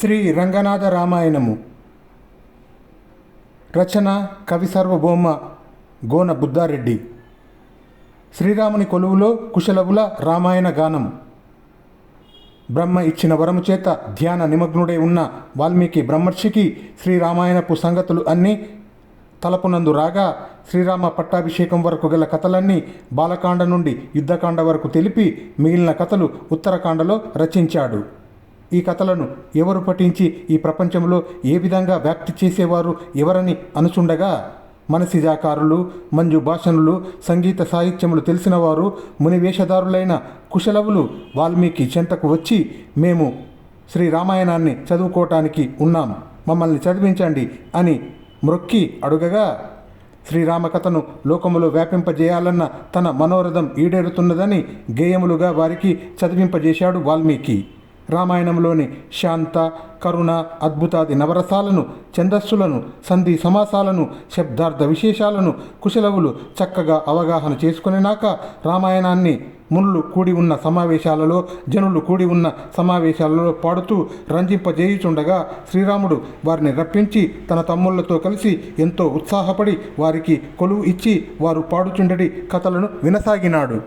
శ్రీ రంగనాథ రామాయణము. రచన కవి సార్వభౌమ గోన బుద్ధారెడ్డి. శ్రీరాముని కొలువులో కుశలవుల రామాయణ గానం. బ్రహ్మ ఇచ్చిన వరము చేత ధ్యాన నిమగ్నుడై ఉన్న వాల్మీకి బ్రహ్మర్షికి శ్రీరామాయణపు సంగతులు అన్నీ తలపునందు రాగా శ్రీరామ పట్టాభిషేకం వరకు గల కథలన్నీ బాలకాండ నుండి యుద్ధకాండ వరకు తెలిపి మిగిలిన కథలు ఉత్తరకాండలో రచించాడు. ఈ కథలను ఎవరు పఠించి ఈ ప్రపంచంలో ఏ విధంగా వ్యాప్తి చేసేవారు ఎవరని అనుచుండగా మనసిజాకారులు మంజు భాషణులు సంగీత సాహిత్యములు తెలిసినవారు మునివేషధారులైన కుశలవులు వాల్మీకి చెంతకు వచ్చి మేము శ్రీ రామాయణాన్ని చదువుకోవటానికి ఉన్నాం. మమ్మల్ని చదివించండి అని మ్రొక్కి అడుగగా శ్రీరామకథను లోకములో వ్యాపింపజేయాలన్న తన మనోరథం ఈడేరుతున్నదని గేయములుగా వారికి చదివింపజేశాడు వాల్మీకి. రామాయణంలోని శాంత కరుణ అద్భుతాది నవరసాలను ఛందస్సులను సంధి సమాసాలను శబ్దార్థ విశేషాలను కుశలవులు చక్కగా అవగాహన చేసుకునేనాక రామాయణాన్ని మునులు కూడి ఉన్న సమావేశాలలో జనులు కూడి ఉన్న సమావేశాలలో పాడుతూ రంజింపజేయుచుండగా శ్రీరాముడు వారిని రప్పించి తన తమ్ముళ్ళతో కలిసి ఎంతో ఉత్సాహపడి వారికి కొలువు ఇచ్చి వారు పాడుచుండడి కథలను వినసాగినాడు.